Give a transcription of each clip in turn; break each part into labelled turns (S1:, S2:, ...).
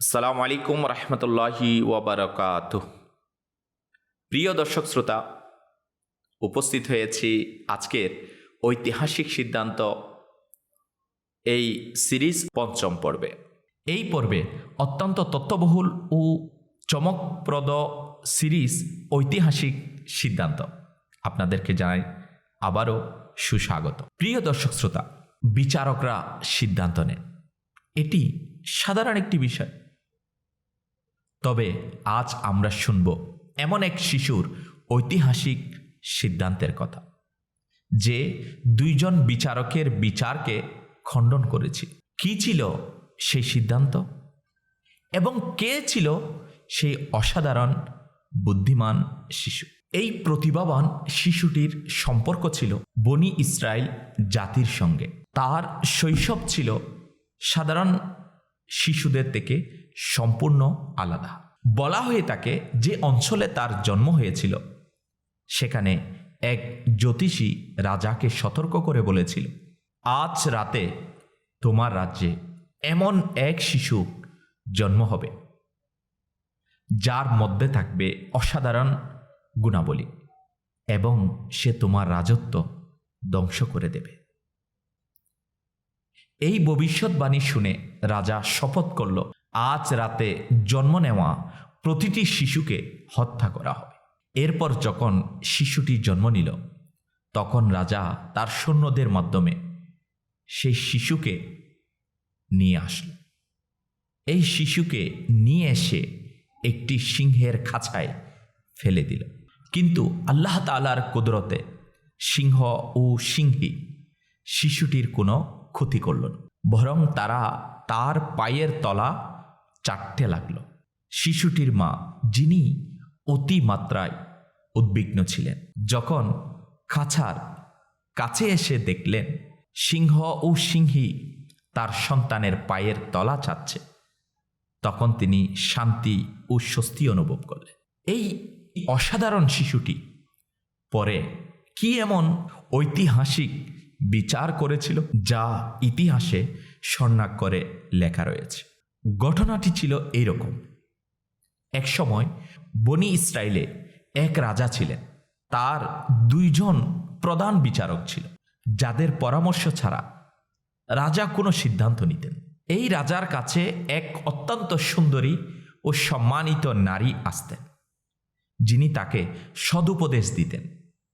S1: সালাম আলাইকুম রহমতুল্লাহি ওবরকাত প্রিয় দর্শক শ্রোতা, উপস্থিত হয়েছি আজকের ঐতিহাসিক সিদ্ধান্ত এই সিরিজ পঞ্চম পর্বে। এই পর্বে অত্যন্ত তত্ত্ববহুল ও চমকপ্রদ সিরিজ ঐতিহাসিক সিদ্ধান্ত। আপনাদেরকে জানাই আবারও সুস্বাগত। প্রিয় দর্শক শ্রোতা, বিচারকরা সিদ্ধান্ত নেন। এটি সাধারণ একটি বিষয়। তবে আজ আমরা শুনব এমন এক শিশুর ঐতিহাসিক সিদ্ধান্তের কথা, যে দুইজন বিচারকের বিচারকে খণ্ডন করেছে। কি ছিল সেই সিদ্ধান্ত? এবং কে ছিল সেই অসাধারণ, বুদ্ধিমান শিশু? এই প্রতিভাবান শিশুটির সম্পর্ক ছিল বনি ইসরায়েল জাতির সঙ্গে। তার শৈশব ছিল সাধারণ শিশুদের থেকে সম্পূর্ণ আলাদা। বলা হয়ে থাকে যে অঞ্চলে তার জন্ম হয়েছিল, সেখানে এক জ্যোতিষী রাজাকে সতর্ক করে বলেছিল, আজ রাতে তোমার রাজ্যে এমন এক শিশু জন্ম হবে, যার মধ্যে থাকবে অসাধারণ গুণাবলী এবং সে তোমার রাজত্ব ধ্বংস করে দেবে। এই ভবিষ্যৎবাণী শুনে রাজা শপথ করল আজ রাতে জন্ম নেওয়া প্রতিটি শিশুকে হত্যা করা হবে এরপর যখন শিশুটি জন্ম নিল, তখন রাজা তার সৈন্যদের মাধ্যমে সেই শিশুকে নিয়ে আসল। এই শিশুকে নিয়ে এসে একটি সিংহের খাঁচায় ফেলে দিল। কিন্তু আল্লাহ তালার কুদরতে সিংহ ও সিংহী শিশুটির কোনো ক্ষতি করল না। বরং তারা তার পায়ের তলা চাটতে লাগল। শিশুটির মা, যিনি অতিমাত্রায় উদ্বিগ্ন ছিলেন, যখন খাঁচার কাছে এসে দেখলেন, সিংহ ও সিংহী তার সন্তানের পায়ের তলা চাচ্ছে। তখন তিনি শান্তি ও স্বস্তি অনুভব করলেন। এই অসাধারণ শিশুটি পরে কি এমন ঐতিহাসিক বিচার করেছিল, যা ইতিহাসে স্বর্ণাক্ষরে লেখা রয়েছে? ঘটনাটি ছিল এইরকম। এক সময় বনি ইসরায়েলে এক রাজা ছিলেন। তার দুইজন প্রধান বিচারক ছিল, যাদের পরামর্শ ছাড়া রাজা কোনো সিদ্ধান্ত নিতেন। এই রাজার কাছে এক অত্যন্ত সুন্দরী ও সম্মানিত নারী আসতেন, যিনি তাকে সদুপদেশ দিতেন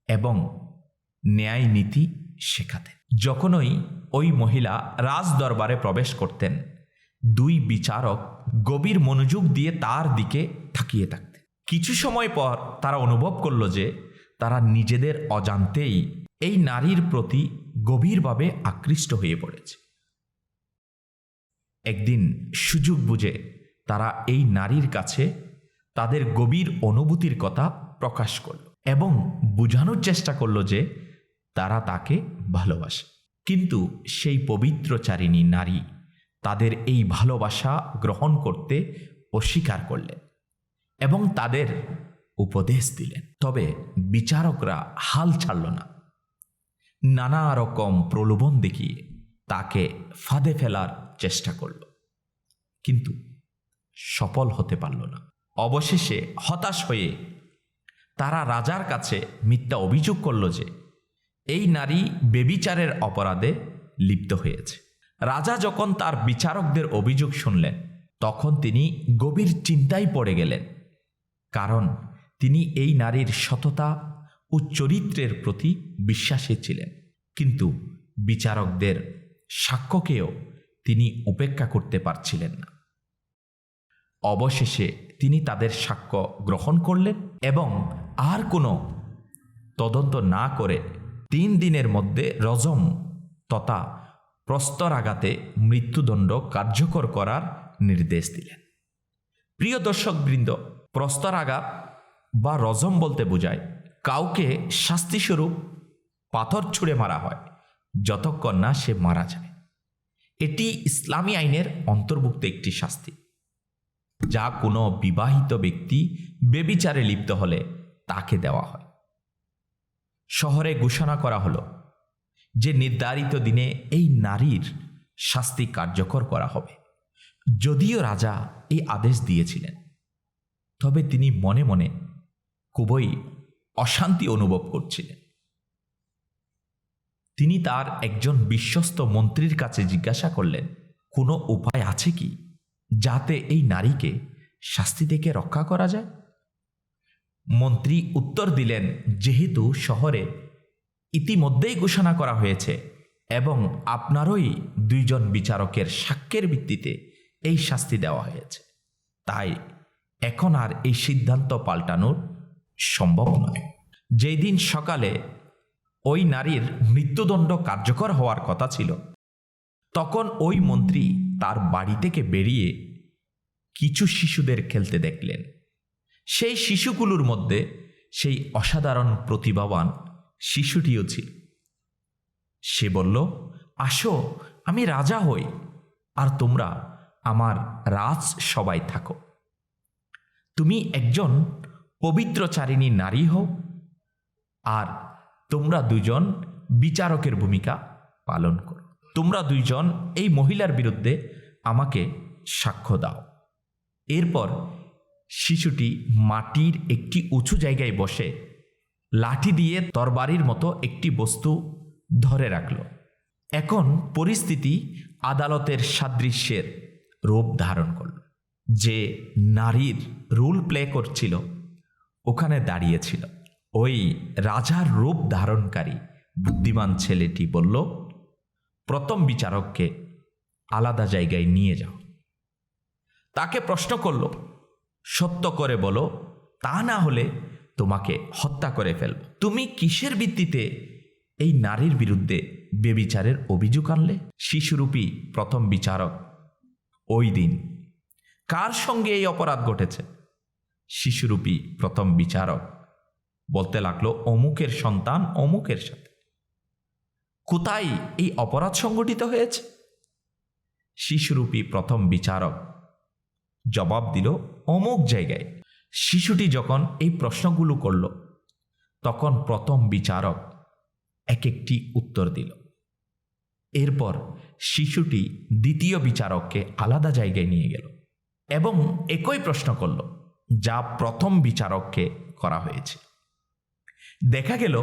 S1: এবং ন্যায় নীতি শেখাতেন। যখনই ওই মহিলা রাজ দরবারে প্রবেশ করতেন দুই বিচারক গভীর মনোযোগ দিয়ে তার দিকে তাকিয়ে থাকতে। কিছু সময় পর তারা অনুভব করল যে তারা নিজেদের অজান্তেই এই নারীর প্রতি গভীরভাবে আকৃষ্ট হয়ে পড়েছে। একদিন সুযোগ বুঝে তারা এই নারীর কাছে তাদের গভীর অনুভূতির কথা প্রকাশ করল এবং বোঝানোর চেষ্টা করল যে তারা তাকে ভালোবাসে। কিন্তু সেই পবিত্রচারিণী নারী তাদের এই ভালোবাসা গ্রহণ করতে অস্বীকার করলেন এবং তাদের উপদেশ দিলেন। তবে বিচারকরা হাল ছাড়ল না। নানা রকম প্রলোভন দেখিয়ে তাকে ফাঁদে ফেলার চেষ্টা করল। কিন্তু সফল হতে পারল না। অবশেষে হতাশ হয়ে তারা রাজার কাছে মিথ্যা অভিযোগ করল যে, এই নারী বেবিচারের অপরাধে লিপ্ত হয়েছে। রাজা যখন তার বিচারকদের অভিযোগ শুনলেন, তখন তিনি গভীর চিন্তায় পড়ে গেলেন। কারণ তিনি এই নারীর সততা ও চরিত্রের প্রতি বিশ্বাসী ছিলেন। কিন্তু বিচারকদের সাক্ষ্যকেও তিনি উপেক্ষা করতে পারছিলেন না। অবশেষে তিনি তাদের সাক্ষ্য গ্রহণ করলেন এবং আর কোনো তদন্ত না করে তিন দিনের মধ্যে রজম তথা প্রস্তরাঘাতে মৃত্যুদণ্ড কার্যকর করার নির্দেশ দিলেন। প্রিয় দর্শকবৃন্দ, প্রস্তরাঘাত বা রজম বলতে বোঝায় কাউকে শাস্তিস্বরূপ পাথর ছুঁড়ে মারা হয় যতক্ষণ না সে মারা যায়। এটি ইসলামী আইনের অন্তর্ভুক্ত একটি শাস্তি, যা কোনো বিবাহিত ব্যক্তি বেবিচারে লিপ্ত হলে তাকে দেওয়া হয়। শহরে ঘোষণা করা হলো যে নির্ধারিত দিনে এই নারীর শাস্তি কার্যকর করা হবে। যদিও রাজা এই আদেশ দিয়েছিলেন, তবে তিনি মনে মনে খুবই অশান্তি অনুভব করছিলেন। তিনি তার একজন বিশ্বস্ত মন্ত্রীর কাছে জিজ্ঞাসা করলেন, কোনো উপায় আছে কি যাতে এই নারীকে শাস্তি থেকে রক্ষা করা যায়? মন্ত্রী উত্তর দিলেন, যেহেতু শহরে ইতিমধ্যেই ঘোষণা করা হয়েছে এবং আপনারই দুইজন বিচারকের সাক্ষ্যের ভিত্তিতে এই শাস্তি দেওয়া হয়েছে। তাই এখন আর এই সিদ্ধান্ত পাল্টানোর সম্ভব নয়। যেই দিন সকালে ওই নারীর মৃত্যুদণ্ড কার্যকর হওয়ার কথা ছিল, তখন ওই মন্ত্রী তার বাড়ি থেকে বেরিয়ে কিছু শিশুদের খেলতে দেখলেন। সেই শিশুগুলোর মধ্যে সেই অসাধারণ প্রতিভাবান শিশুটিও ছিল। সে বলল, আসো, আমি রাজা হই, আর তোমরা আমার রাজ সবাই থাকো। তুমি একজন পবিত্রচারিণী নারী হও, আর তোমরা দুজন বিচারকের ভূমিকা পালন করো। তোমরা দুইজন এই মহিলার বিরুদ্ধে আমাকে সাক্ষ্য দাও। এরপর শিশুটি মাটির একটি উঁচু জায়গায় বসে লাঠি দিয়ে তরবারির মতো একটি বস্তু ধরে রাখল। এখন পরিস্থিতি আদালতের সাদৃশ্যের রূপ ধারণ করল। যে নারীর রুল প্লে করছিল, ওখানে দাঁড়িয়েছিল। ওই রাজার রূপ ধারণকারী বুদ্ধিমান ছেলেটি বলল, প্রথম বিচারককে আলাদা জায়গায় নিয়ে যাও। তাকে প্রশ্ন করল, সত্য করে বলো, তা না হলে তোমাকে হত্যা করে ফেলব। তুমি কিসের ভিত্তিতে এই নারীর বিরুদ্ধে বেবিচারের অভিযোগ আনলে? শিশুরূপী প্রথম বিচারক ওই দিন। কার সঙ্গে এই অপরাধ ঘটেছে? শিশুরূপী প্রথম বিচারক। বলতে লাগল অমুকের সন্তান অমুকের সাথে। কোথায় এই অপরাধ সংগঠিত হয়েছে? শিশুরূপী প্রথম বিচারক জবাব দিল অমুক জায়গায়। শিশুটি যখন এই প্রশ্নগুলো করল, তখন প্রথম বিচারক এক একটি উত্তর দিল। এরপর শিশুটি দ্বিতীয় বিচারককে আলাদা জায়গায় নিয়ে গেল এবং একই প্রশ্ন করল, যা প্রথম বিচারককে করা হয়েছে। দেখা গেল,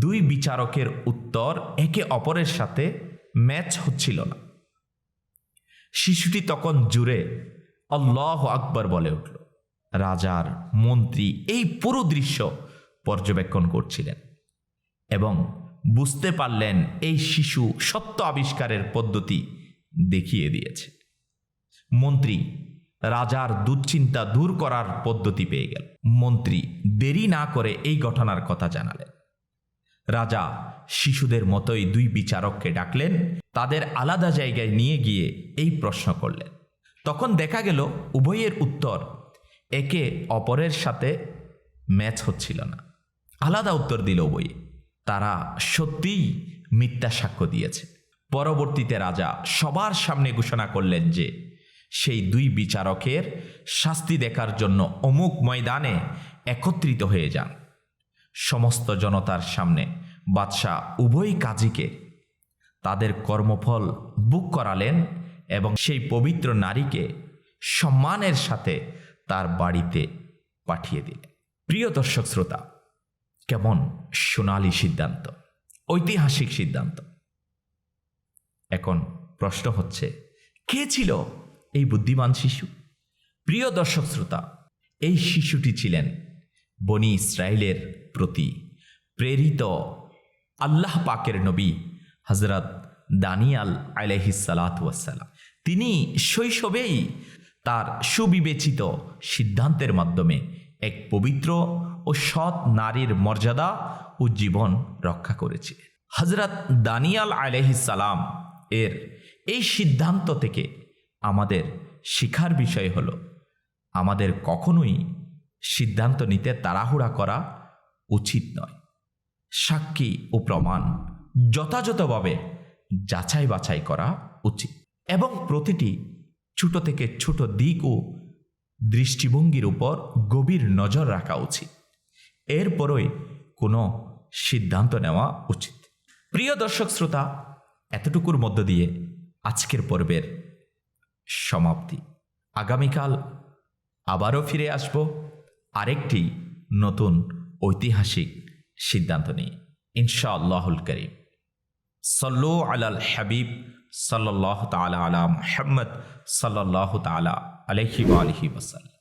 S1: দুই বিচারকের উত্তর একে অপরের সাথে ম্যাচ হচ্ছিল না। শিশুটি তখন জুড়ে আল্লাহ আকবর বলে উঠল। রাজার মন্ত্রী এই পুরো দৃশ্য পর্যবেক্ষণ করছিলেন এবং বুঝতে পারলেন এই শিশু সত্য আবিষ্কারের পদ্ধতি দেখিয়ে দিয়েছে। মন্ত্রী রাজার দুশ্চিন্তা দূর করার পদ্ধতি পেয়ে গেল। মন্ত্রী দেরি না করে এই ঘটনার কথা জানালেন। রাজা শিশুদের মতোই দুই বিচারককে ডাকলেন, তাদের আলাদা জায়গায় নিয়ে গিয়ে এই প্রশ্ন করলেন। তখন দেখা গেল উভয়ের উত্তর একে অপরের সাথে ম্যাচ হচ্ছিল না। আলাদা উত্তর দিল উভয়ে তারা সত্যিই মিথ্যা সাক্ষ্য দিয়েছে। পরবর্তীতে রাজা সবার সামনে ঘোষণা করলেন যে, সেই দুই বিচারকের শাস্তি দেখার জন্য অমুক ময়দানে একত্রিত হয়ে যান। সমস্ত জনতার সামনে বাদশাহ উভয় কাজীকে তাদের কর্মফল বুক করালেন এবং সেই পবিত্র নারীকে সম্মানের সাথে তার বাড়িতে পাঠিয়ে দিলেন প্রিয় দর্শক শ্রোতা, কেমন সোনালি সিদ্ধান্ত, ঐতিহাসিক সিদ্ধান্ত? এখন প্রশ্ন হচ্ছে, কে ছিল এই বুদ্ধিমান শিশু? প্রিয় দর্শক শ্রোতা, এই শিশুটি ছিলেন বনি ইসরায়েলের প্রতি প্রেরিত আল্লাহ পাকের নবী হজরত দানিয়াল আলহিসালাতাম তিনি শৈশবেই তার সুবিবেচিত সিদ্ধান্তের মাধ্যমে এক পবিত্র ও সৎ নারীর মর্যাদা ও জীবন রক্ষা করেছে। হজরত দানিয়াল আলহিসাল্লাম এর এই সিদ্ধান্ত থেকে আমাদের শিখার বিষয় হল, আমাদের কখনোই সিদ্ধান্ত নিতে তাড়াহুড়া করা উচিত নয়। সাক্ষী ও প্রমাণ যথাযথভাবে যাচাই বাছাই করা উচিত। এবং প্রতিটি ছোট থেকে ছোট দিক ও দৃষ্টিভঙ্গির উপর গভীর নজর রাখা উচিত। এরপরই কোনো সিদ্ধান্ত নেওয়া উচিত। প্রিয় দর্শক শ্রোতা, এতটুকুর মধ্য দিয়ে আজকের পর্বের সমাপ্তি। আগামীকাল আবারও ফিরে আসব আরেকটি নতুন ঐতিহাসিক সিদ্ধান্ত নিয়ে। ইনশাআল্লাহুল করিম। সল্লু আলাল হাবিব صلى الله تعالى على محمد صلى الله تعالى عليه واله وسلم